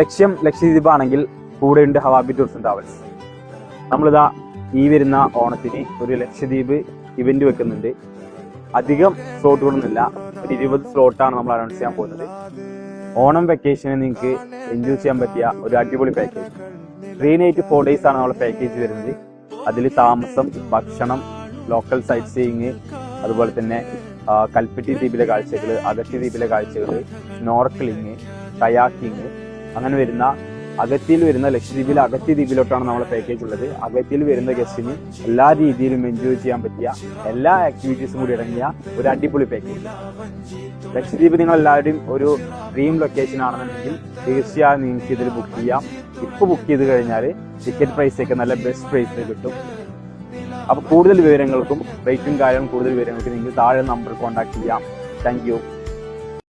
ലക്ഷ്യം ലക്ഷദ്വീപ് ആണെങ്കിൽ കൂടെയുണ്ട് ഹവാബി ടൂർസ് ട്രാവൽസ്. നമ്മളിതാ ഈ വരുന്ന ഓണത്തിന് ഒരു ലക്ഷദ്വീപ് ഇവന്റ് വെക്കുന്നുണ്ട്. അധികം സ്ലോട്ടുകളൊന്നുമില്ല. ഒരു ഇരുപത് സ്ലോട്ടാണ് നമ്മൾ അനൗൺസ് ചെയ്യാൻ പോകുന്നത്. ഓണം വെക്കേഷന് നിങ്ങൾക്ക് എൻജോയ് ചെയ്യാൻ പറ്റിയ ഒരു അടിപൊളി package three night four days ആണ് നമ്മുടെ പാക്കേജ് വരുന്നത്. അതിൽ താമസം ഭക്ഷണം ലോക്കൽ സൈറ്റ് സീയിങ് അതുപോലെ തന്നെ കൽപ്പറ്റി ദ്വീപിലെ കാഴ്ചകൾ അഗത്തി ദ്വീപിലെ കാഴ്ചകൾ സ്നോർക്കലിങ് കയാക്കിങ് അങ്ങനെ വരുന്ന അഗത്തിയിൽ വരുന്ന ലക്ഷദ്വീപിലെ അഗത്തി ദ്വീപിലോട്ടാണ് നമ്മളെ പാക്കേജ് ഉള്ളത്. അഗത്തിയിൽ വരുന്ന ഗസ്റ്റിന് എല്ലാ രീതിയിലും എൻജോയ് ചെയ്യാൻ പറ്റിയ എല്ലാ ആക്ടിവിറ്റീസും കൂടി ഇറങ്ങിയ ഒരു അടിപൊളി പാക്കേജ് ലക്ഷദ്വീപ് നിങ്ങൾ എല്ലാവരുടെയും ഒരു ഡ്രീം ലൊക്കേഷൻ ആണെന്നുണ്ടെങ്കിൽ തീർച്ചയായും നിങ്ങൾക്ക് ഇതിൽ ബുക്ക് ചെയ്യാം. ഇപ്പോൾ ബുക്ക് ചെയ്ത് കഴിഞ്ഞാൽ ടിക്കറ്റ് പ്രൈസ് ഒക്കെ നല്ല ബെസ്റ്റ് പ്രൈസിൽ കിട്ടും. അപ്പോൾ കൂടുതൽ വിവരങ്ങൾക്കും റേറ്റും കാര്യങ്ങളും കൂടുതൽ വിവരങ്ങൾക്കും നിങ്ങൾക്ക് താഴെ നമ്പർ കോൺടാക്ട് ചെയ്യാം. താങ്ക്